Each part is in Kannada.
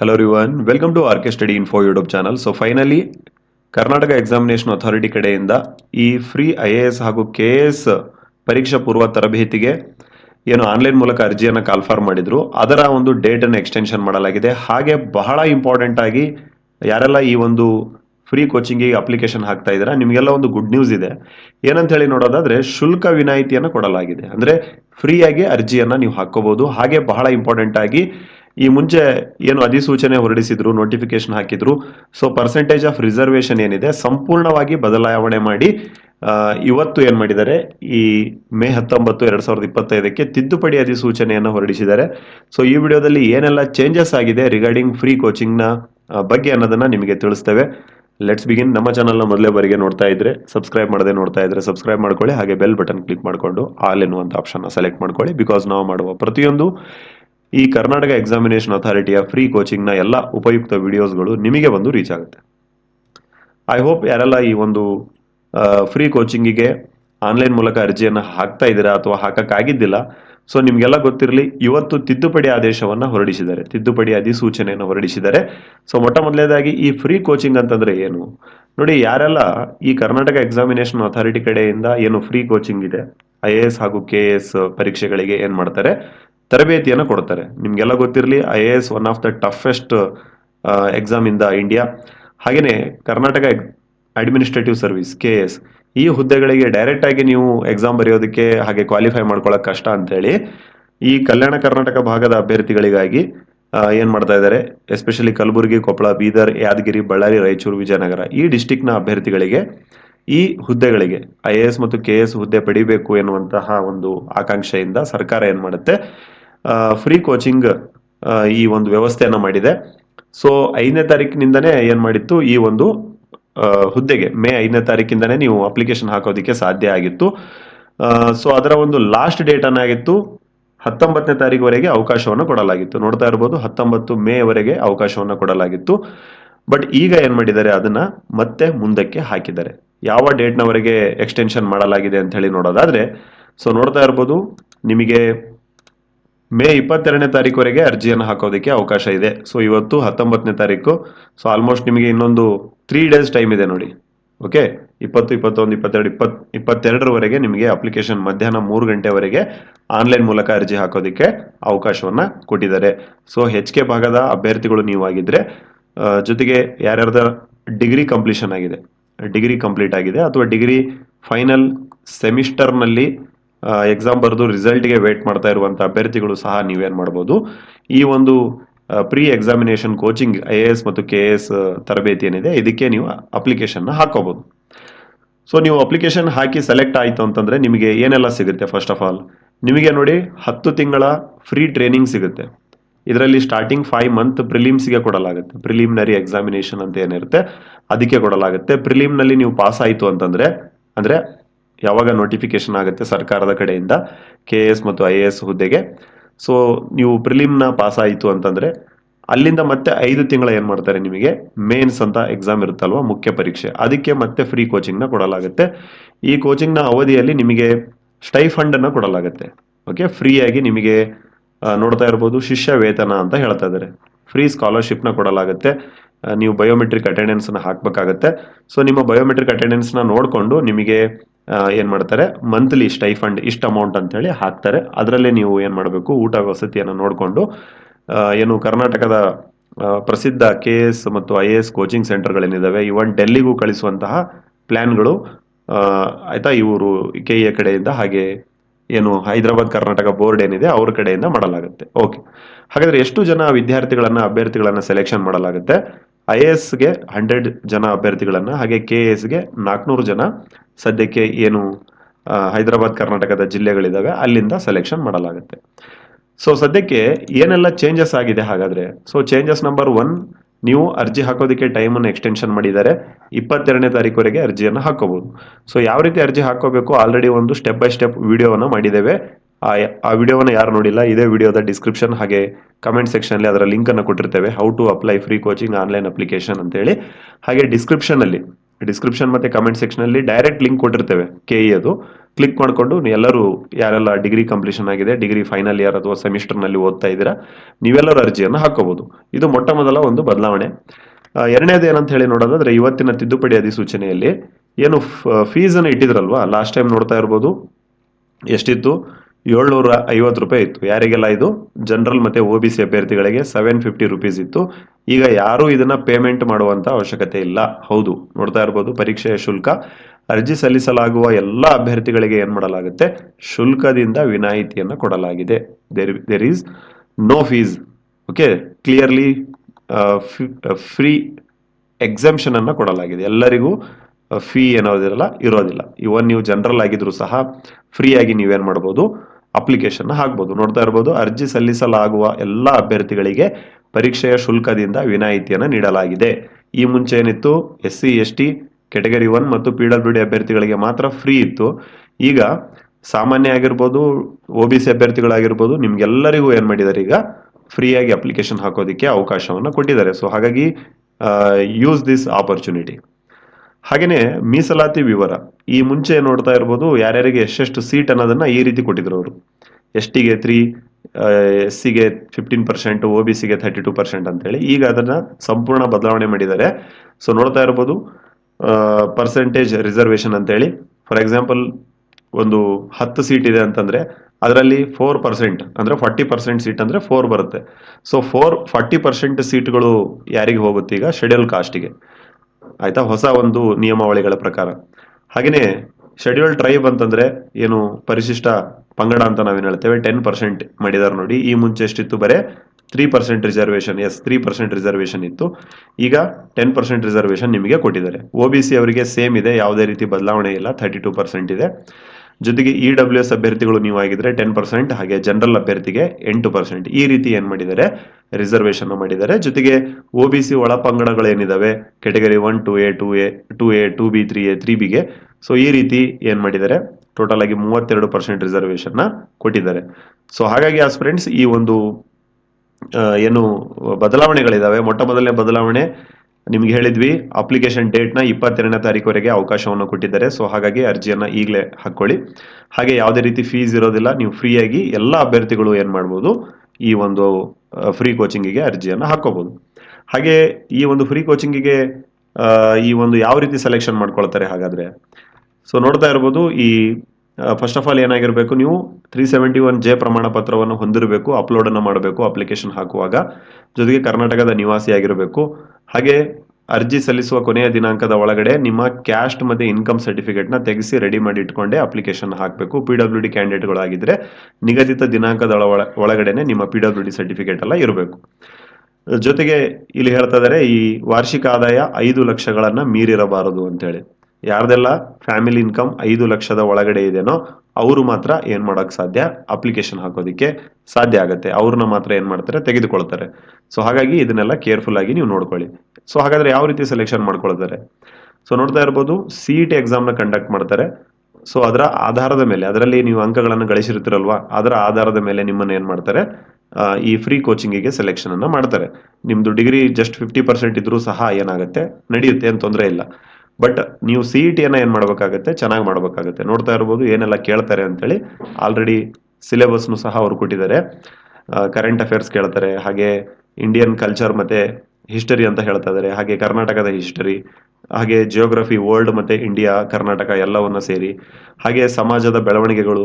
Hello everyone, welcome to RK Study Info YouTube channel so finally Karnataka examination authority ಕಡೆಯಿಂದ ಈ ಫ್ರೀ ಐ ಎ ಎಸ್ ಹಾಗೂ ಕೆ ಎಸ್ ಪರೀಕ್ಷಾ ಪೂರ್ವ ತರಬೇತಿಗೆ ಏನು ಆನ್ಲೈನ್ ಮೂಲಕ ಅರ್ಜಿಯನ್ನು ಕಾಲ್ಫಾರ್ ಮಾಡಿದ್ರು. ಅದರ ಒಂದು ಡೇಟನ್ನು ಎಕ್ಸ್ಟೆನ್ಷನ್ ಮಾಡಲಾಗಿದೆ. ಹಾಗೆ ಬಹಳ ಇಂಪಾರ್ಟೆಂಟ್ ಆಗಿ ಯಾರೆಲ್ಲ ಈ ಒಂದು ಫ್ರೀ ಕೋಚಿಂಗಿಗೆ ಅಪ್ಲಿಕೇಶನ್ ಹಾಕ್ತಾ ಇದ್ದೀರಾ ನಿಮಗೆಲ್ಲ ಒಂದು ಗುಡ್ ನ್ಯೂಸ್ ಇದೆ. ಏನಂತ ಹೇಳಿ ನೋಡೋದಾದ್ರೆ ಶುಲ್ಕ ವಿನಾಯಿತಿಯನ್ನು ಕೊಡಲಾಗಿದೆ. ಅಂದರೆ ಫ್ರೀಯಾಗಿ ಅರ್ಜಿಯನ್ನು ನೀವು ಹಾಕೋಬಹುದು ಹಾಗೆ ಬಹಳ ಇಂಪಾರ್ಟೆಂಟ್ ಆಗಿ ಈ ಮುಂಚೆ ಏನು ಅಧಿಸೂಚನೆ ಹೊರಡಿಸಿದ್ರು ನೋಟಿಫಿಕೇಶನ್ ಹಾಕಿದ್ರು ಸೊ ಪರ್ಸೆಂಟೇಜ್ ಆಫ್ ರಿಸರ್ವೇಶನ್ ಏನಿದೆ, ಸಂಪೂರ್ಣವಾಗಿ ಬದಲಾವಣೆ ಮಾಡಿ ಇವತ್ತು ಏನ್ ಮಾಡಿದ್ದಾರೆ, ಈ ಮೇ ಹತ್ತೊಂಬತ್ತು ಎರಡ್ ಸಾವಿರದ ಇಪ್ಪತ್ತೈದಕ್ಕೆ ತಿದ್ದುಪಡಿ ಅಧಿಸೂಚನೆಯನ್ನು ಹೊರಡಿಸಿದ್ದಾರೆ. ಸೊ ಈ ವಿಡಿಯೋದಲ್ಲಿ ಏನೆಲ್ಲ ಚೇಂಜಸ್ ಆಗಿದೆ ರಿಗಾರ್ಡಿಂಗ್ ಫ್ರೀ ಕೋಚಿಂಗ್ನ ಬಗ್ಗೆ ಅನ್ನೋದನ್ನ ನಿಮಗೆ ತಿಳಿಸ್ತೇವೆ. ಲೆಟ್ಸ್ ಬಿಗಿನ್ ನಮ್ಮ ಚಾನಲ್ನ ಮೊದಲೇ ಬಾರಿಗೆ ನೋಡ್ತಾ ಇದ್ರೆ ಸಬ್ಸ್ಕ್ರೈಬ್ ಮಾಡದೆ ನೋಡ್ತಾ ಇದ್ರೆ ಸಬ್ಸ್ಕ್ರೈಬ್ ಮಾಡ್ಕೊಳ್ಳಿ, ಹಾಗೆ ಬೆಲ್ ಬಟನ್ ಕ್ಲಿಕ್ ಮಾಡಿಕೊಂಡು ಆಲ್ ಎನ್ನುವಂಥ ಆಪ್ಷನ್ ಸೆಲೆಕ್ಟ್ ಮಾಡ್ಕೊಳ್ಳಿ ಬಿಕಾಸ್ ನಾವು ಮಾಡುವ ಪ್ರತಿಯೊಂದು ಈ ಕರ್ನಾಟಕ ಎಕ್ಸಾಮಿನೇಷನ್ ಅಥಾರಿಟಿಯ ಫ್ರೀ ಕೋಚಿಂಗ್ನ ಎಲ್ಲ ಉಪಯುಕ್ತ ವಿಡಿಯೋಸ್ಗಳು ನಿಮಗೆ ಬಂದು ರೀಚ್ ಆಗುತ್ತೆ. ಐ ಹೋಪ್ ಯಾರೆಲ್ಲ ಈ ಒಂದು ಫ್ರೀ ಕೋಚಿಂಗಿಗೆ ಆನ್ಲೈನ್ ಮೂಲಕ ಅರ್ಜಿಯನ್ನು ಹಾಕ್ತಾ ಇದ್ದೀರಾ ಅಥವಾ ಹಾಕಕ್ಕಾಗಿದ್ದಿಲ್ಲ, ಸೊ ನಿಮಗೆಲ್ಲ ಗೊತ್ತಿರಲಿ, ಇವತ್ತು ತಿದ್ದುಪಡಿ ಆದೇಶವನ್ನು ಹೊರಡಿಸಿದ್ದಾರೆ. ತಿದ್ದುಪಡಿ ಅಧಿಸೂಚನೆಯನ್ನು ಹೊರಡಿಸಿದ್ದಾರೆ. ಸೊ ಮೊಟ್ಟ ಮೊದಲನೇದಾಗಿ ಈ ಫ್ರೀ ಕೋಚಿಂಗ್ ಅಂತಂದ್ರೆ ಏನು? ನೋಡಿ, ಯಾರೆಲ್ಲ ಈ ಕರ್ನಾಟಕ ಎಕ್ಸಾಮಿನೇಷನ್ ಅಥಾರಿಟಿ ಕಡೆಯಿಂದ ಏನು ಫ್ರೀ ಕೋಚಿಂಗ್ ಇದೆ ಐ ಎ ಎಸ್ ಹಾಗೂ ಕೆ ಎ ಎಸ್ ಪರೀಕ್ಷೆಗಳಿಗೆ ಏನು ಮಾಡ್ತಾರೆ ತರಬೇತಿಯನ್ನು ಕೊಡ್ತಾರೆ. ನಿಮಗೆಲ್ಲ ಗೊತ್ತಿರಲಿ I A S one of the toughest exam in the India ಹಾಗೆಯೇ Karnataka administrative service K S ಈ ಹುದ್ದೆಗಳಿಗೆ ಡೈರೆಕ್ಟ್ ಆಗಿ ನೀವು ಎಕ್ಸಾಮ್ ಬರೆಯೋದಕ್ಕೆ ಹಾಗೆ ಕ್ವಾಲಿಫೈ ಮಾಡ್ಕೊಳ್ಳೋಕೆ ಕಷ್ಟ ಅಂತೇಳಿ ಈ ಕಲ್ಯಾಣ ಕರ್ನಾಟಕ ಭಾಗದ ಅಭ್ಯರ್ಥಿಗಳಿಗಾಗಿ ಏನು ಮಾಡ್ತಾ ಇದ್ದಾರೆ? ಎಸ್ಪೆಷಲಿ ಕಲಬುರಗಿ, ಕೊಪ್ಪಳ, ಬೀದರ್, ಯಾದಗಿರಿ, ಬಳ್ಳಾರಿ, ರಾಯಚೂರು, ವಿಜಯನಗರ ಈ ಡಿಸ್ಟಿಕ್ನ ಅಭ್ಯರ್ಥಿಗಳಿಗೆ ಈ ಹುದ್ದೆಗಳಿಗೆ ಐ ಎ ಎಸ್ ಮತ್ತು ಕೆ ಎಸ್ ಹುದ್ದೆ ಪಡಿಬೇಕು ಎನ್ನುವಂತಹ ಒಂದು ಆಕಾಂಕ್ಷೆಯಿಂದ ಸರ್ಕಾರ ಏನು ಮಾಡುತ್ತೆ? ಫ್ರೀ ಕೋಚಿಂಗ್ ಈ ಒಂದು ವ್ಯವಸ್ಥೆಯನ್ನು ಮಾಡಿದೆ. ಸೊ ಐದನೇ ತಾರೀಕಿನಿಂದನೇ ಏನು ಮಾಡಿತ್ತು? ಈ ಒಂದು ಹುದ್ದೆಗೆ ಮೇ ಐದನೇ ತಾರೀಕಿಂದನೇ ನೀವು ಅಪ್ಲಿಕೇಶನ್ ಹಾಕೋದಕ್ಕೆ ಸಾಧ್ಯ ಆಗಿತ್ತು. ಸೊ ಅದರ ಒಂದು ಲಾಸ್ಟ್ ಡೇಟ್ ಅನ್ನಾಗಿತ್ತು ಹತ್ತೊಂಬತ್ತನೇ ತಾರೀಕುವರೆಗೆ ಅವಕಾಶವನ್ನು ಕೊಡಲಾಗಿತ್ತು. ನೋಡ್ತಾ ಇರ್ಬೋದು, ಹತ್ತೊಂಬತ್ತು ಮೇವರೆಗೆ ಅವಕಾಶವನ್ನು ಕೊಡಲಾಗಿತ್ತು. ಬಟ್ ಈಗ ಏನು ಮಾಡಿದ್ದಾರೆ? ಅದನ್ನ ಮತ್ತೆ ಮುಂದಕ್ಕೆ ಹಾಕಿದ್ದಾರೆ. ಯಾವ ಡೇಟ್ನವರೆಗೆ ಎಕ್ಸ್ಟೆನ್ಷನ್ ಮಾಡಲಾಗಿದೆ ಅಂತ ಹೇಳಿ ನೋಡೋದಾದ್ರೆ ಸೊ ನೋಡ್ತಾ ಇರ್ಬೋದು, ನಿಮಗೆ ಮೇ ಇಪ್ಪತ್ತೆರಡನೇ ತಾರೀಕುವರೆಗೆ ಅರ್ಜಿಯನ್ನು ಹಾಕೋದಕ್ಕೆ ಅವಕಾಶ ಇದೆ. ಸೊ ಇವತ್ತು ಹತ್ತೊಂಬತ್ತನೇ ತಾರೀಕು. ಸೊ ಆಲ್ಮೋಸ್ಟ್ ನಿಮಗೆ ಇನ್ನೊಂದು ತ್ರೀ ಡೇಸ್ ಟೈಮ್ ಇದೆ ನೋಡಿ. ಓಕೆ ಇಪ್ಪತ್ತು ಇಪ್ಪತ್ತೊಂದು ಇಪ್ಪತ್ತೆರಡು ಇಪ್ಪತ್ ಇಪ್ಪತ್ತೆರಡರವರೆಗೆ ನಿಮಗೆ ಅಪ್ಲಿಕೇಶನ್ ಮಧ್ಯಾಹ್ನ ಮೂರು ಗಂಟೆವರೆಗೆ ಆನ್ಲೈನ್ ಮೂಲಕ ಅರ್ಜಿ ಹಾಕೋದಕ್ಕೆ ಅವಕಾಶವನ್ನು ಕೊಟ್ಟಿದ್ದಾರೆ. ಸೊ ಹೆಚ್ ಕೆ ಭಾಗದ ಅಭ್ಯರ್ಥಿಗಳು ನೀವು ಆ, ಜೊತೆಗೆ ಯಾರ್ಯಾರ್ದ ಡಿಗ್ರಿ ಕಂಪ್ಲೀಷನ್ ಆಗಿದೆ. ಡಿಗ್ರಿ ಕಂಪ್ಲೀಟ್ ಆಗಿದೆ. ಅಥವಾ ಡಿಗ್ರಿ ಫೈನಲ್ ಸೆಮಿಸ್ಟರ್ನಲ್ಲಿ ಎಕ್ಸಾಮ್ ಬರೆದು ರಿಸಲ್ಟ್ಗೆ ವೇಟ್ ಮಾಡ್ತಾ ಇರುವಂಥ ಅಭ್ಯರ್ಥಿಗಳು ಸಹ ನೀವೇನು ಮಾಡ್ಬೋದು? ಈ ಒಂದು pre examination coaching I A S ಮತ್ತು ಕೆ ಎ ಎಸ್ ತರಬೇತಿ ಏನಿದೆ, ಇದಕ್ಕೆ ನೀವು ಅಪ್ಲಿಕೇಶನ್ನ ಹಾಕೋಬಹುದು ಸೊ ನೀವು ಅಪ್ಲಿಕೇಶನ್ ಹಾಕಿ ಸೆಲೆಕ್ಟ್ ಆಯಿತು ಅಂತಂದ್ರೆ ನಿಮಗೆ ಏನೆಲ್ಲ ಸಿಗುತ್ತೆ ಫಸ್ಟ್ ಆಫ್ ಆಲ್ ನಿಮಗೆ ನೋಡಿ ಹತ್ತು ತಿಂಗಳ ಫ್ರೀ ಟ್ರೈನಿಂಗ್ ಸಿಗುತ್ತೆ. ಇದರಲ್ಲಿ ಸ್ಟಾರ್ಟಿಂಗ್ ಫೈವ್ ಮಂತ್ ಪ್ರಿಲಿಮ್ಸ್ಗೆ ಕೊಡಲಾಗುತ್ತೆ. ಪ್ರಿಲಿಮಿನರಿ ಎಕ್ಸಾಮಿನೇಷನ್ ಅಂತ ಏನಿರುತ್ತೆ, ಅದಕ್ಕೆ ಕೊಡಲಾಗುತ್ತೆ. ಪ್ರಿಲಿಮ್ನಲ್ಲಿ ನೀವು ಪಾಸ್ ಆಯಿತು ಅಂತಂದ್ರೆ, ಅಂದ್ರೆ ಯಾವಾಗ ನೋಟಿಫಿಕೇಶನ್ ಆಗುತ್ತೆ ಸರ್ಕಾರದ ಕಡೆಯಿಂದ ಕೆ ಎಸ್ ಮತ್ತು ಐ ಎ ಎಸ್ ಹುದ್ದೆಗೆ. ಸೊ ನೀವು ಪ್ರಿಲಿಮ್ನ ಪಾಸ್ ಆಯಿತು ಅಂತಂದ್ರೆ ಅಲ್ಲಿಂದ ಮತ್ತೆ ಐದು ತಿಂಗಳ ಏನು ಮಾಡ್ತಾರೆ ನಿಮಗೆ? ಮೇನ್ಸ್ ಅಂತ ಎಕ್ಸಾಮ್ ಇರುತ್ತಲ್ವ? ಮುಖ್ಯ ಪರೀಕ್ಷೆ. ಅದಕ್ಕೆ ಮತ್ತೆ ಫ್ರೀ ಕೋಚಿಂಗ್ನ ಕೊಡಲಾಗುತ್ತೆ. ಈ ಕೋಚಿಂಗ್ನ ಅವಧಿಯಲ್ಲಿ ನಿಮಗೆ ಸ್ಟೈಫಂಡನ್ನು ಕೊಡಲಾಗುತ್ತೆ. ಓಕೆ ಫ್ರೀಯಾಗಿ ನಿಮಗೆ ನೋಡ್ತಾ ಇರ್ಬೋದು ಶಿಷ್ಯ ವೇತನ ಅಂತ ಹೇಳ್ತಾ ಇದ್ದಾರೆ. ಫ್ರೀ ಸ್ಕಾಲರ್ಶಿಪ್ನ ಕೊಡಲಾಗುತ್ತೆ. ನೀವು ಬಯೋಮೆಟ್ರಿಕ್ ಅಟೆಂಡೆನ್ಸ್ನ ಹಾಕಬೇಕಾಗತ್ತೆ. ಸೊ ನಿಮ್ಮ ಬಯೋಮೆಟ್ರಿಕ್ ಅಟೆಂಡೆನ್ಸ್ನ ನೋಡಿಕೊಂಡು ನಿಮಗೆ ಏನು ಮಾಡ್ತಾರೆ? ಮಂತ್ಲಿ ಸ್ಟೈಫಂಡ್ ಇಷ್ಟು ಅಮೌಂಟ್ ಅಂತ ಹೇಳಿ ಹಾಕ್ತಾರೆ. ಅದರಲ್ಲೇ ನೀವು ಏನು ಮಾಡಬೇಕು? ಊಟ ವಸತಿಯನ್ನು ನೋಡಿಕೊಂಡು ಏನು ಕರ್ನಾಟಕದ ಪ್ರಸಿದ್ಧ ಕೆ ಎಸ್ ಮತ್ತು ಐ ಎ ಎಸ್ ಕೋಚಿಂಗ್ ಸೆಂಟರ್ಗಳೇನಿದ್ದಾವೆ ಇವನ್ ಡೆಲ್ಲಿಗೂ ಕಳಿಸುವಂತಹ ಪ್ಲಾನ್ಗಳು ಆಯಿತಾ ಆಯ್ತಾ ಇವರು ಕೆ ಎ ಕಡೆಯಿಂದ ಹಾಗೆ ಏನು ಹೈದರಾಬಾದ್ ಕರ್ನಾಟಕ ಬೋರ್ಡ್ ಏನಿದೆ ಅವ್ರ ಕಡೆಯಿಂದ ಮಾಡಲಾಗುತ್ತೆ. ಓಕೆ ಹಾಗಾದ್ರೆ ಎಷ್ಟು ಜನ ವಿದ್ಯಾರ್ಥಿಗಳನ್ನ, ಅಭ್ಯರ್ಥಿಗಳನ್ನ ಸೆಲೆಕ್ಷನ್ ಮಾಡಲಾಗುತ್ತೆ? ಐ ಎ ಎಸ್ಗೆ ಹಂಡ್ರೆಡ್ ಜನ ಅಭ್ಯರ್ಥಿಗಳನ್ನ, ಹಾಗೆ ಕೆ ಎಸ್ಗೆ ನಾಲ್ಕುನೂರು ಜನ ಸದ್ಯಕ್ಕೆ ಏನು ಹೈದರಾಬಾದ್ ಕರ್ನಾಟಕದ ಜಿಲ್ಲೆಗಳಿದಾವೆ ಅಲ್ಲಿಂದ ಸೆಲೆಕ್ಷನ್ ಮಾಡಲಾಗುತ್ತೆ. ಸೊ ಸದ್ಯಕ್ಕೆ ಏನೆಲ್ಲ ಚೇಂಜಸ್ ಆಗಿದೆ ಹಾಗಾದ್ರೆ? ಸೊ ಚೇಂಜಸ್ ನಂಬರ್ ಒನ್ ನೀವು ಅರ್ಜಿ ಹಾಕೋದಕ್ಕೆ ಟೈಮನ್ನು ಎಕ್ಸ್ಟೆನ್ಷನ್ ಮಾಡಿದ್ದಾರೆ ಇಪ್ಪತ್ತೆರಡನೇ ತಾರೀಕುವರೆಗೆ ಅರ್ಜಿಯನ್ನು ಹಾಕೋಬಹುದು ಸೊ ಯಾವ ರೀತಿ ಅರ್ಜಿ ಹಾಕೋಬೇಕು? ಆಲ್ರೆಡಿ ಒಂದು ಸ್ಟೆಪ್ ಬೈ ಸ್ಟೆಪ್ ವಿಡಿಯೋವನ್ನು ಮಾಡಿದ್ದೇವೆ. ಆ ವಿಡಿಯೋವನ್ನು ಯಾರು ನೋಡಿಲ್ಲ, ಇದೇ ವಿಡಿಯೋದ ಡಿಸ್ಕ್ರಿಪ್ಷನ್ ಹಾಗೆ ಕಮೆಂಟ್ ಸೆಕ್ಷನಲ್ಲಿ ಅದರ ಲಿಂಕ್ ಅನ್ನು ಕೊಟ್ಟಿರ್ತೇವೆ. How to apply free coaching online application ಅಂತೇಳಿ. ಹಾಗೆ ಡಿಸ್ಕ್ರಿಪ್ಷನ್ ಅಲ್ಲಿ ಡಿಸ್ಕ್ರಿಪ್ಷನ್ ಮತ್ತು ಕಮೆಂಟ್ ಸೆಕ್ಷನಲ್ಲಿ ಡೈರೆಕ್ಟ್ ಲಿಂಕ್ ಕೊಟ್ಟಿರ್ತೇವೆ ಕೆ ಇ ಅದು. ಕ್ಲಿಕ್ ಮಾಡಿಕೊಂಡು ಎಲ್ಲರೂ ಯಾರೆಲ್ಲ ಡಿಗ್ರಿ ಕಂಪ್ಲೀಷನ್ ಆಗಿದೆ ಡಿಗ್ರಿ ಫೈನಲ್ ಇಯರ್ ಅಥವಾ ಸೆಮಿಸ್ಟರ್ನಲ್ಲಿ ಓದ್ತಾ ಇದ್ದೀರಾ, ನೀವೆಲ್ಲರೂ ಅರ್ಜಿಯನ್ನು ಹಾಕೋಬಹುದು. ಇದು ಮೊಟ್ಟ ಮೊದಲ ಒಂದು ಬದಲಾವಣೆ. ಎರಡನೇದು ಏನಂತ ಹೇಳಿ ನೋಡೋದಾದ್ರೆ ಇವತ್ತಿನ ತಿದ್ದುಪಡಿ ಅಧಿಸೂಚನೆಯಲ್ಲಿ ಏನು ಫೀಸನ್ನು ಇಟ್ಟಿದ್ರಲ್ವಾ? ಲಾಸ್ಟ್ ಟೈಮ್ ನೋಡ್ತಾ ಇರ್ಬೋದು, ಎಷ್ಟಿತ್ತು? ಏಳ್ನೂರ ಐವತ್ತು ರೂಪಾಯಿ ಇತ್ತು. ಯಾರಿಗೆಲ್ಲ ಇದು? ಜನರಲ್ ಮತ್ತೆ ಒ ಬಿ ಸಿ ಅಭ್ಯರ್ಥಿಗಳಿಗೆ ಸೆವೆನ್ ಫಿಫ್ಟಿ ರುಪೀಸ್ ಇತ್ತು. ಈಗ ಯಾರೂ ಇದನ್ನ ಪೇಮೆಂಟ್ ಮಾಡುವಂತ ಅವಶ್ಯಕತೆ ಇಲ್ಲ. ಹೌದು, ನೋಡ್ತಾ ಇರ್ಬೋದು, ಪರೀಕ್ಷೆಯ ಶುಲ್ಕ. ಅರ್ಜಿ ಸಲ್ಲಿಸಲಾಗುವ ಎಲ್ಲ ಅಭ್ಯರ್ಥಿಗಳಿಗೆ ಏನ್ ಮಾಡಲಾಗುತ್ತೆ? ಶುಲ್ಕದಿಂದ ವಿನಾಯಿತಿಯನ್ನು ಕೊಡಲಾಗಿದೆ. There there is no fees okay clearly free exemption ಅನ್ನ ಕೊಡಲಾಗಿದೆ. ಎಲ್ಲರಿಗೂ ಫೀ ಏನೋದಿರಲ್ಲ ಇರೋದಿಲ್ಲ. ಇವನ್ ನೀವು ಜನರಲ್ ಆಗಿದ್ರು ಸಹ ಫ್ರೀ ಆಗಿ ನೀವೇನ್ ಮಾಡ್ಬೋದು? ಅಪ್ಲಿಕೇಶನ್ ಹಾಕ್ಬೋದು. ನೋಡ್ತಾ ಇರ್ಬೋದು, ಅರ್ಜಿ ಸಲ್ಲಿಸಲಾಗುವ ಎಲ್ಲ ಅಭ್ಯರ್ಥಿಗಳಿಗೆ ಪರೀಕ್ಷೆಯ ಶುಲ್ಕದಿಂದ ವಿನಾಯಿತಿಯನ್ನು ನೀಡಲಾಗಿದೆ. ಈ ಮುಂಚೆ ಏನಿತ್ತು? S C S T category one ಮತ್ತು ಪಿ ಡಬ್ಲ್ಯೂ ಡಿ ಅಭ್ಯರ್ಥಿಗಳಿಗೆ ಮಾತ್ರ ಫ್ರೀ ಇತ್ತು. ಈಗ ಸಾಮಾನ್ಯ ಆಗಿರ್ಬೋದು, ಒ ಬಿ ಸಿ ಅಭ್ಯರ್ಥಿಗಳಾಗಿರ್ಬೋದು, ನಿಮ್ಗೆಲ್ಲರಿಗೂ ಏನು ಮಾಡಿದ್ದಾರೆ ಈಗ? ಫ್ರೀಯಾಗಿ ಅಪ್ಲಿಕೇಶನ್ ಹಾಕೋದಕ್ಕೆ ಅವಕಾಶವನ್ನು ಕೊಟ್ಟಿದ್ದಾರೆ. ಸೊ ಹಾಗಾಗಿ ಯೂಸ್ ದಿಸ್ ಆಪರ್ಚುನಿಟಿ ಹಾಗೆಯೇ ಮೀಸಲಾತಿ ವಿವರ. ಈ ಮುಂಚೆ ನೋಡ್ತಾ ಇರ್ಬೋದು, ಯಾರ್ಯಾರಿಗೆ ಎಷ್ಟೆಷ್ಟು ಸೀಟ್ ಅನ್ನೋದನ್ನ ಈ ರೀತಿ ಕೊಟ್ಟಿದ್ರು ಅವರು. ಎಸ್ ಟಿಗೆ ತ್ರೀ ಎಸ್ ಸಿಗೆ ಫಿಫ್ಟೀನ್ ಪರ್ಸೆಂಟ್ ಒ ಬಿ ಸಿಗೆ ಥರ್ಟಿ ಟೂ ಪರ್ಸೆಂಟ್ ಅಂತೇಳಿ. ಈಗ ಅದನ್ನ ಸಂಪೂರ್ಣ ಬದಲಾವಣೆ ಮಾಡಿದ್ದಾರೆ. ಸೊ ನೋಡ್ತಾ ಇರ್ಬೋದು ಪರ್ಸೆಂಟೇಜ್ ರಿಸರ್ವೇಶನ್ ಅಂತೇಳಿ. ಫಾರ್ ಎಕ್ಸಾಂಪಲ್ ಒಂದು ಹತ್ತು ಸೀಟ್ ಇದೆ ಅಂತಂದ್ರೆ, ಅದರಲ್ಲಿ ಫೋರ್ ಪರ್ಸೆಂಟ್ ಅಂದ್ರೆ ಫಾರ್ಟಿ ಪರ್ಸೆಂಟ್ ಸೀಟ್ ಅಂದ್ರೆ ಫೋರ್ ಬರುತ್ತೆ. ಸೊ ಫೋರ್ ಫಾರ್ಟಿ ಪರ್ಸೆಂಟ್ ಸೀಟ್ಗಳು ಯಾರಿಗೆ ಹೋಗುತ್ತೆ ಈಗ? ಶೆಡ್ಯೂಲ್ ಕಾಸ್ಟಿಗೆ ಆಯ್ತಾ? ಹೊಸ ಒಂದು ನಿಯಮಾವಳಿಗಳ ಪ್ರಕಾರ. ಹಾಗೆಯೇ ಶೆಡ್ಯೂಲ್ ಟ್ರೈಬ್ ಅಂತಂದ್ರೆ ಏನು ಪರಿಶಿಷ್ಟ ಪಂಗಡ ಅಂತ ನಾವೇನು ಹೇಳ್ತೇವೆ ಟೆನ್ ಪರ್ಸೆಂಟ್ ಮಾಡಿದಾರೆ ನೋಡಿ. ಈ ಮುಂಚೆ ಎಷ್ಟಿತ್ತು ಬರೇ? Three percent reservation S three percent reservation ಇತ್ತು. ಈಗ ಟೆನ್ ಪರ್ಸೆಂಟ್ ರಿಸರ್ವೇಶನ್ ನಿಮಗೆ ಕೊಟ್ಟಿದ್ದಾರೆ. ಒ ಬಿ ಸಿ ಅವರಿಗೆ ಸೇಮ್ ಇದೆ, ಯಾವುದೇ ರೀತಿ ಬದಲಾವಣೆ ಇಲ್ಲ ಥರ್ಟಿ ಟೂ ಪರ್ಸೆಂಟ್ ಇದೆ. ಜೊತೆಗೆ ಇ ಡಬ್ಲ್ಯೂ ಎಸ್ ಅಭ್ಯರ್ಥಿಗಳು ನೀವು ಆಗಿದ್ರೆ ಟೆನ್ ಪರ್ಸೆಂಟ್ ಹಾಗೆ ಜನರಲ್ ಅಭ್ಯರ್ಥಿಗೆ ಎಂಟು ಪರ್ಸೆಂಟ್ ಈ ರೀತಿ ಏನ್ ಮಾಡಿದ್ದಾರೆ? ರಿಸರ್ವೇಶನ್ ಮಾಡಿದ್ದಾರೆ. ಜೊತೆಗೆ ಒ ಬಿ ಸಿ ಒಳ ಪಂಗಡಗಳು ಏನಿದಾವೆ category one two A two A two A two B three A three ಬಿಗೆ ಸೊ ಈ ರೀತಿ ಏನ್ ಮಾಡಿದ್ದಾರೆ? ಟೋಟಲ್ ಆಗಿ ಮೂವತ್ತೆರಡು ಪರ್ಸೆಂಟ್ ರಿಸರ್ವೇಷನ್ನ ಕೊಟ್ಟಿದ್ದಾರೆ. ಸೊ ಹಾಗಾಗಿ ಆ ಫ್ರೆಂಡ್ಸ್ ಈ ಒಂದು ಏನು ಬದಲಾವಣೆಗಳಿದಾವೆ? ಮೊಟ್ಟ ಮೊದಲನೇ ಬದಲಾವಣೆ ನಿಮ್ಗೆ ಹೇಳಿದ್ವಿ. ಅಪ್ಲಿಕೇಶನ್ ಡೇಟ್ನ ಇಪ್ಪತ್ತೆರಡನೇ ತಾರೀಕುವರೆಗೆ ಅವಕಾಶವನ್ನು ಕೊಟ್ಟಿದ್ದಾರೆ. ಸೊ ಹಾಗಾಗಿ ಅರ್ಜಿಯನ್ನು ಈಗಲೇ ಹಾಕ್ಕೊಳ್ಳಿ ಹಾಗೆ ಯಾವುದೇ ರೀತಿ ಫೀಸ್ ಇರೋದಿಲ್ಲ. ನೀವು ಫ್ರೀಯಾಗಿ ಎಲ್ಲ ಅಭ್ಯರ್ಥಿಗಳು ಏನು ಮಾಡ್ಬೋದು? ಈ ಒಂದು ಫ್ರೀ ಕೋಚಿಂಗಿಗೆ ಅರ್ಜಿಯನ್ನು ಹಾಕೋಬಹುದು ಹಾಗೆ ಈ ಒಂದು ಫ್ರೀ ಕೋಚಿಂಗಿಗೆ ಈ ಒಂದು ಯಾವ ರೀತಿ ಸೆಲೆಕ್ಷನ್ ಮಾಡ್ಕೊಳ್ತಾರೆ ಹಾಗಾದ್ರೆ? ಸೊ ನೋಡ್ತಾ ಇರ್ಬೋದು ಈ ಫಸ್ಟ್ ಆಫ್ ಆಲ್ ಏನಾಗಿರಬೇಕು ನೀವು ತ್ರೀ ಸೆವೆಂಟಿ ಒನ್ ಜೆ ಪ್ರಮಾಣ ಪತ್ರವನ್ನು ಹೊಂದಿರಬೇಕು ಅಪ್ಲೋಡನ್ನು ಮಾಡಬೇಕು ಅಪ್ಲಿಕೇಶನ್ ಹಾಕುವಾಗ. ಜೊತೆಗೆ ಕರ್ನಾಟಕದ ನಿವಾಸಿ ಆಗಿರಬೇಕು ಹಾಗೆ ಅರ್ಜಿ ಸಲ್ಲಿಸುವ ಕೊನೆಯ ದಿನಾಂಕದ ಒಳಗಡೆ ನಿಮ್ಮ ಕ್ಯಾಸ್ಟ್ ಮತ್ತೆ ಇನ್ಕಮ್ ಸರ್ಟಿಫಿಕೇಟ್ನ ತೆಗೆಸಿ ರೆಡಿ ಮಾಡಿ ಇಟ್ಕೊಂಡೆ ಅಪ್ಲಿಕೇಶನ್ ಹಾಕಬೇಕು. ಪಿ ಡಬ್ಲ್ಯೂ ಡಿ ಕ್ಯಾಂಡಿಡೇಟ್ಗಳಾಗಿದ್ರೆ ನಿಗದಿತ ದಿನಾಂಕದ ಒಳ- ಒಳಗಡೆನೆ ನಿಮ್ಮ ಪಿ ಡಬ್ಲ್ಯೂ ಡಿ ಸರ್ಟಿಫಿಕೇಟ್ ಎಲ್ಲ ಇರಬೇಕು. ಜೊತೆಗೆ ಇಲ್ಲಿ ಹೇಳ್ತಾ ಇದಾರೆ, ಈ ವಾರ್ಷಿಕ ಆದಾಯ ಐದು ಲಕ್ಷಗಳನ್ನ ಮೀರಿರಬಾರದು ಅಂತೇಳಿ. ಯಾರ್ದೆಲ್ಲ ಫ್ಯಾಮಿಲಿ ಇನ್ಕಮ್ ಐದು ಲಕ್ಷದ ಒಳಗಡೆ ಇದೆನೋ ಅವರು ಮಾತ್ರ ಏನ್ ಮಾಡಕ್ ಸಾಧ್ಯ? ಅಪ್ಲಿಕೇಶನ್ ಹಾಕೋದಿಕ್ಕೆ ಸಾಧ್ಯ ಆಗುತ್ತೆ. ಅವ್ರನ್ನ ಮಾತ್ರ ಏನ್ ಮಾಡ್ತಾರೆ? ತೆಗೆದುಕೊಳ್ತಾರೆ. ಸೊ ಹಾಗಾಗಿ ಇದನ್ನೆಲ್ಲ ಕೇರ್ಫುಲ್ ಆಗಿ ನೀವು ನೋಡ್ಕೊಳ್ಳಿ. ಸೊ ಹಾಗಾದ್ರೆ ಯಾವ ರೀತಿ ಸೆಲೆಕ್ಷನ್ ಮಾಡ್ಕೊಳ್ತಾರೆ? ಸೊ ನೋಡ್ತಾ ಇರ್ಬೋದು ಸಿ ಇ ಟಿ ಎಕ್ಸಾಮ್ನ ಕಂಡಕ್ಟ್ ಮಾಡ್ತಾರೆ. ಸೊ ಅದರ ಆಧಾರದ ಮೇಲೆ, ಅದರಲ್ಲಿ ನೀವು ಅಂಕಗಳನ್ನು ಗಳಿಸಿರ್ತೀರಲ್ವಾ? ಅದರ ಆಧಾರದ ಮೇಲೆ ನಿಮ್ಮನ್ನ ಏನ್ ಮಾಡ್ತಾರೆ? ಈ ಫ್ರೀ ಕೋಚಿಂಗಿಗೆ ಸೆಲೆಕ್ಷನ್ ಅನ್ನ ಮಾಡ್ತಾರೆ. ನಿಮ್ದು ಡಿಗ್ರಿ ಜಸ್ಟ್ ಫಿಫ್ಟಿ ಪರ್ಸೆಂಟ್ ಇದ್ರೂ ಸಹ ಏನಾಗುತ್ತೆ? ನಡೆಯುತ್ತೆ, ಏನು ತೊಂದರೆ ಇಲ್ಲ. ಬಟ್ ನೀವು ಸಿ ಇ ಟಿಯನ್ನು ಏನು ಮಾಡ್ಬೇಕಾಗತ್ತೆ? ಚೆನ್ನಾಗಿ ಮಾಡ್ಬೇಕಾಗತ್ತೆ. ನೋಡ್ತಾ ಇರ್ಬೋದು, ಏನೆಲ್ಲ ಕೇಳ್ತಾರೆ ಅಂತೇಳಿ ಆಲ್ರೆಡಿ ಸಿಲೆಬಸ್ನು ಸಹ ಅವ್ರು ಕೊಟ್ಟಿದ್ದಾರೆ. ಕರೆಂಟ್ ಅಫೇರ್ಸ್ ಕೇಳ್ತಾರೆ, ಹಾಗೆ ಇಂಡಿಯನ್ ಕಲ್ಚರ್ ಮತ್ತೆ ಹಿಸ್ಟರಿ ಅಂತ ಹೇಳ್ತಾ ಇದ್ದಾರೆ, ಹಾಗೆ ಕರ್ನಾಟಕದ ಹಿಸ್ಟರಿ ಹಾಗೆ ಜಿಯೋಗ್ರಫಿ ವರ್ಲ್ಡ್ ಮತ್ತೆ ಇಂಡಿಯಾ ಕರ್ನಾಟಕ ಎಲ್ಲವನ್ನ ಸೇರಿ, ಹಾಗೆ ಸಮಾಜದ ಬೆಳವಣಿಗೆಗಳು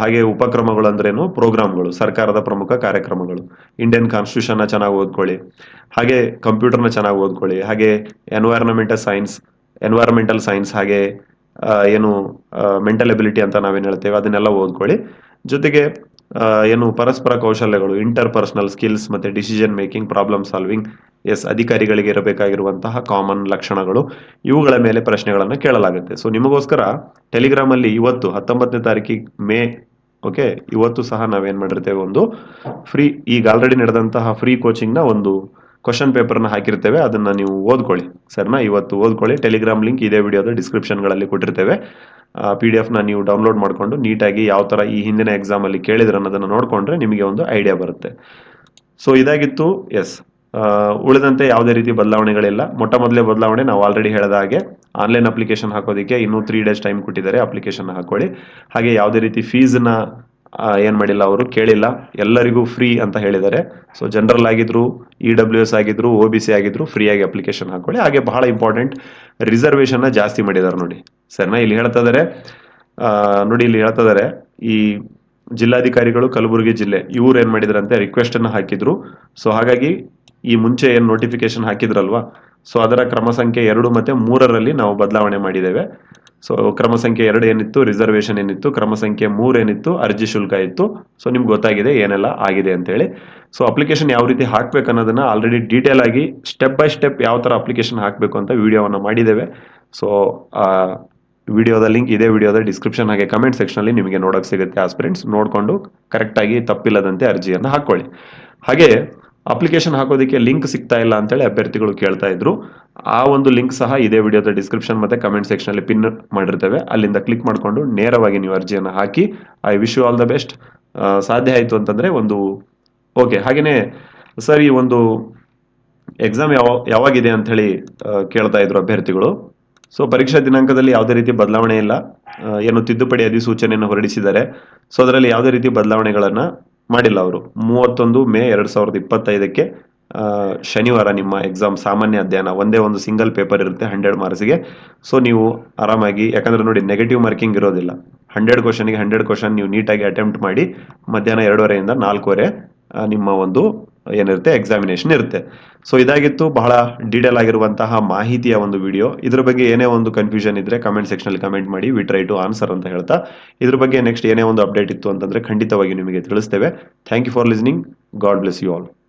ಹಾಗೆ ಉಪಕ್ರಮಗಳು ಅಂದ್ರೇನು? ಪ್ರೋಗ್ರಾಮ್ಗಳು ಸರ್ಕಾರದ ಪ್ರಮುಖ ಕಾರ್ಯಕ್ರಮಗಳು. ಇಂಡಿಯನ್ ಕಾನ್ಸ್ಟಿಟ್ಯೂಷನ್ ಚೆನ್ನಾಗಿ ಓದ್ಕೊಳ್ಳಿ, ಹಾಗೆ ಕಂಪ್ಯೂಟರ್ನ ಚೆನ್ನಾಗಿ ಓದ್ಕೊಳ್ಳಿ, ಹಾಗೆ ಎನ್ವೈರನ್ಮೆಂಟಲ್ ಸೈನ್ಸ್ ಎನ್ವೈರನ್ಮೆಂಟಲ್ ಸೈನ್ಸ್ ಹಾಗೆ ಏನು ಮೆಂಟಲ್ ಎಬಿಲಿಟಿ ಅಂತ ನಾವೇನು ಹೇಳ್ತೇವೆ, ಅದನ್ನೆಲ್ಲ ಓದ್ಕೊಳ್ಳಿ. ಜೊತೆಗೆ ಏನು ಪರಸ್ಪರ ಕೌಶಲ್ಯಗಳು ಇಂಟರ್ ಪರ್ಸನಲ್ ಸ್ಕಿಲ್ಸ್ ಮತ್ತೆ decision making problem solving S ಅಧಿಕಾರಿಗಳಿಗೆ ಇರಬೇಕಾಗಿರುವಂತಹ ಕಾಮನ್ ಲಕ್ಷಣಗಳು, ಇವುಗಳ ಮೇಲೆ ಪ್ರಶ್ನೆಗಳನ್ನು ಕೇಳಲಾಗುತ್ತೆ. ಸೊ ನಿಮಗೋಸ್ಕರ ಟೆಲಿಗ್ರಾಮ್ ಅಲ್ಲಿ ಇವತ್ತು, ಹತ್ತೊಂಬತ್ತನೇ ತಾರೀಕಿಗೆ ಮೇ ಓಕೆ ಇವತ್ತು ಸಹ ನಾವೇನು ಮಾಡಿರ್ತೇವೆ ಒಂದು ಫ್ರೀ ಈಗ ಆಲ್ರೆಡಿ ನಡೆದಂತಹ ಫ್ರೀ ಕೋಚಿಂಗ್ನ ಒಂದು ಕ್ವಶನ್ ಪೇಪರ್ನ ಹಾಕಿರ್ತೇವೆ, ಅದನ್ನ ನೀವು ಓದ್ಕೊಳ್ಳಿ. ಸರ್ನಾ, ಇವತ್ತು ಓದ್ಕೊಳ್ಳಿ. ಟೆಲಿಗ್ರಾಮ್ ಲಿಂಕ್ ಇದೇ ವಿಡಿಯೋದ ಡಿಸ್ಕ್ರಿಪ್ಷನ್ಗಳಲ್ಲಿ ಕೊಟ್ಟಿರ್ತೇವೆ. ಪಿ ಡಿ ಎಫ್ನ ನೀವು ಡೌನ್ಲೋಡ್ ಮಾಡಿಕೊಂಡು ನೀಟಾಗಿ ಯಾವ ಥರ ಈ ಹಿಂದಿನ ಎಕ್ಸಾಮ್ ಅಲ್ಲಿ ಕೇಳಿದ್ರೆ ಅನ್ನೋದನ್ನ ನೋಡಿಕೊಂಡ್ರೆ ನಿಮಗೆ ಒಂದು ಐಡಿಯಾ ಬರುತ್ತೆ. ಸೊ ಇದಾಗಿತ್ತು ಎಸ್ ಉಳಿದಂತೆ ಯಾವುದೇ ರೀತಿ ಬದಲಾವಣೆಗಳಿಲ್ಲ. ಮೊಟ್ಟ ಮೊದಲೇ ಬದಲಾವಣೆ ನಾವು ಆಲ್ರೆಡಿ ಹೇಳಿದ ಹಾಗೆ ಆನ್ಲೈನ್ ಅಪ್ಲಿಕೇಶನ್ ಹಾಕೋದಕ್ಕೆ ಇನ್ನೂ ತ್ರೀ ಡೇಸ್ ಟೈಮ್ ಕೊಟ್ಟಿದ್ದಾರೆ ಅಪ್ಲಿಕೇಶನ್ ಹಾಕೊಳ್ಳಿ. ಹಾಗೆ ಯಾವುದೇ ರೀತಿ ಫೀಸ್ನ ಏನು ಮಾಡಿಲ್ಲ ಅವರು, ಕೇಳಿಲ್ಲ. ಎಲ್ಲರಿಗೂ ಫ್ರೀ ಅಂತ ಹೇಳಿದ್ದಾರೆ. ಸೊ ಜನರಲ್ ಆಗಿದ್ರು ಇ ಡಬ್ಲ್ಯೂ ಎಸ್ ಆಗಿದ್ರು ಒ ಬಿ ಸಿ ಆಗಿದ್ರು ಫ್ರೀಯಾಗಿ ಅಪ್ಲಿಕೇಶನ್ ಹಾಕೊಳ್ಳಿ. ಹಾಗೆ ಬಹಳ ಇಂಪಾರ್ಟೆಂಟ್ ರಿಸರ್ವೇಷನ್ನ ಜಾಸ್ತಿ ಮಾಡಿದ್ದಾರೆ ನೋಡಿ. ಸರಿನಾ? ಇಲ್ಲಿ ಹೇಳ್ತಾ ಇದ್ದಾರೆ ನೋಡಿ ಇಲ್ಲಿ ಹೇಳ್ತಾ ಇದ್ದಾರೆ ಈ ಜಿಲ್ಲಾಧಿಕಾರಿಗಳು ಕಲಬುರಗಿ ಜಿಲ್ಲೆ, ಇವ್ರು ಏನ್ ಮಾಡಿದ್ರಂತೆ? ರಿಕ್ವೆಸ್ಟ್ ಅನ್ನ ಹಾಕಿದ್ರು. ಸೊ ಹಾಗಾಗಿ ಈ ಮುಂಚೆ ಏನ್ ನೋಟಿಫಿಕೇಶನ್ ಹಾಕಿದ್ರಲ್ವಾ? ಸೊ ಅದರ ಕ್ರಮ ಸಂಖ್ಯೆ ಎರಡು ಮತ್ತೆ ಮೂರರಲ್ಲಿ ನಾವು ಬದಲಾವಣೆ ಮಾಡಿದ್ದೇವೆ. ಸೊ ಕ್ರಮ ಸಂಖ್ಯೆ ಎರಡು ಏನಿತ್ತು? ರಿಸರ್ವೇಶನ್ ಏನಿತ್ತು? ಕ್ರಮ ಸಂಖ್ಯೆ ಮೂರು ಏನಿತ್ತು? ಅರ್ಜಿ ಶುಲ್ಕ ಇತ್ತು? ಸೊ ನಿಮ್ಗೆ ಗೊತ್ತಾಗಿದೆ, ಏನೆಲ್ಲ ಆಗಿದೆ ಅಂತೇಳಿ. ಸೊ ಅಪ್ಲಿಕೇಶನ್ ಯಾವ ರೀತಿ ಹಾಕ್ಬೇಕು ಅನ್ನೋದನ್ನ ಆಲ್ರೆಡಿ ಡೀಟೇಲ್ ಆಗಿ ಸ್ಟೆಪ್ ಬೈ ಸ್ಟೆಪ್ ಯಾವ ತರ ಅಪ್ಲಿಕೇಶನ್ ಹಾಕಬೇಕು ಅಂತ ವಿಡಿಯೋವನ್ನ ಮಾಡಿದ್ದೇವೆ. ಸೊ ವಿಡಿಯೋದ ಲಿಂಕ್ ಇದೇ ವಿಡಿಯೋದ ಡಿಸ್ಕ್ರಿಪ್ಷನ್ ಹಾಗೆ ಕಮೆಂಟ್ ಸೆಕ್ಷನಲ್ಲಿ ನಿಮಗೆ ನೋಡೋಕೆ ಸಿಗುತ್ತೆ ಆಸ್ಪಿರೆಂಟ್ಸ್ ನೋಡಿಕೊಂಡು ಕರೆಕ್ಟಾಗಿ ತಪ್ಪಿಲ್ಲದಂತೆ ಅರ್ಜಿಯನ್ನು ಹಾಕ್ಕೊಳ್ಳಿ. ಹಾಗೆ ಅಪ್ಲಿಕೇಶನ್ ಹಾಕೋದಕ್ಕೆ ಲಿಂಕ್ ಸಿಗ್ತಾ ಇಲ್ಲ ಅಂತೇಳಿ ಅಭ್ಯರ್ಥಿಗಳು ಕೇಳ್ತಾ ಇದ್ರು. ಆ ಒಂದು ಲಿಂಕ್ ಸಹ ಇದೇ ವಿಡಿಯೋದ ಡಿಸ್ಕ್ರಿಪ್ಷನ್ ಮತ್ತೆ ಕಮೆಂಟ್ ಸೆಕ್ಷನಲ್ಲಿ ಪಿನ್ ಮಾಡಿರ್ತೇವೆ. ಅಲ್ಲಿಂದ ಕ್ಲಿಕ್ ಮಾಡಿಕೊಂಡು ನೇರವಾಗಿ ನೀವು ಅರ್ಜಿಯನ್ನು ಹಾಕಿ I wish you all the best ಸಾಧ್ಯ ಆಯಿತು ಅಂತಂದ್ರೆ ಒಂದು ಓಕೆ ಹಾಗೆಯೇ ಸರ್ ಈ ಒಂದು ಎಕ್ಸಾಮ್ ಯಾವ, ಯಾವಾಗಿದೆ ಅಂತ ಹೇಳಿ ಕೇಳ್ತಾ ಇದ್ರು ಅಭ್ಯರ್ಥಿಗಳು. ಸೊ ಪರೀಕ್ಷಾ ದಿನಾಂಕದಲ್ಲಿ ಯಾವುದೇ ರೀತಿ ಬದಲಾವಣೆ ಇಲ್ಲ. ಏನು ತಿದ್ದುಪಡಿ ಅಧಿಸೂಚನೆಯನ್ನು ಹೊರಡಿಸಿದ್ದಾರೆ. ಸೊ ಅದರಲ್ಲಿ ಯಾವುದೇ ರೀತಿ ಬದಲಾವಣೆಗಳನ್ನ ಮಾಡಿಲ್ಲ ಅವರು. ಮೂವತ್ತೊಂದು ಮೇ ಎರಡ್ ಸಾವಿರದ ಇಪ್ಪತ್ತೈದಕ್ಕೆ ಶನಿವಾರ ನಿಮ್ಮ ಎಕ್ಸಾಮ್ ಸಾಮಾನ್ಯ ಅಧ್ಯಯನ, ಒಂದೇ ಒಂದು ಸಿಂಗಲ್ ಪೇಪರ್ ಇರುತ್ತೆ ಹಂಡ್ರೆಡ್ ಮಾರ್ಕ್ಸ್ಗೆ ಸೊ ನೀವು ಆರಾಮಾಗಿ, ಯಾಕಂದ್ರೆ ನೋಡಿ ನೆಗೆಟಿವ್ ಮಾರ್ಕಿಂಗ್ ಇರೋದಿಲ್ಲ. ಹಂಡ್ರೆಡ್ ಕ್ವಶನ್ಗೆ ಹಂಡ್ರೆಡ್ ಕ್ವಶನ್ ನೀವು ನೀಟಾಗಿ ಅಟೆಂಪ್ಟ್ ಮಾಡಿ ಮಧ್ಯಾಹ್ನ ಎರಡೂವರೆಯಿಂದ ನಾಲ್ಕೂವರೆ ನಿಮ್ಮ ಒಂದು ಏನಿರುತ್ತೆ? ಎಕ್ಸಾಮಿನೇಷನ್ ಇರುತ್ತೆ. ಸೊ ಇದಾಗಿತ್ತು. ಬಹಳ ಡೀಟೇಲ್ ಆಗಿರುವಂತಹ ಮಾಹಿತಿಯ ಒಂದು ವಿಡಿಯೋ ಇದ್ರ ಬಗ್ಗೆ ಏನೇ ಒಂದು ಕನ್ಫ್ಯೂಷನ್ ಇದ್ರೆ ಕಮೆಂಟ್ ಸೆಕ್ಷನಲ್ಲಿ ಕಮೆಂಟ್ ಮಾಡಿ. ವಿ ಟ್ರೈ ಟು ಆನ್ಸರ್ ಅಂತ ಹೇಳ್ತಾ. ಇದ್ರ ಬಗ್ಗೆ ನೆಕ್ಸ್ಟ್ ಏನೇ ಒಂದು ಅಪ್ಡೇಟ್ ಇತ್ತು ಅಂತಂದ್ರೆ ಖಂಡಿತವಾಗಿ ನಿಮಗೆ ತಿಳಿಸ್ತೇವೆ. Thank you for listening God bless you all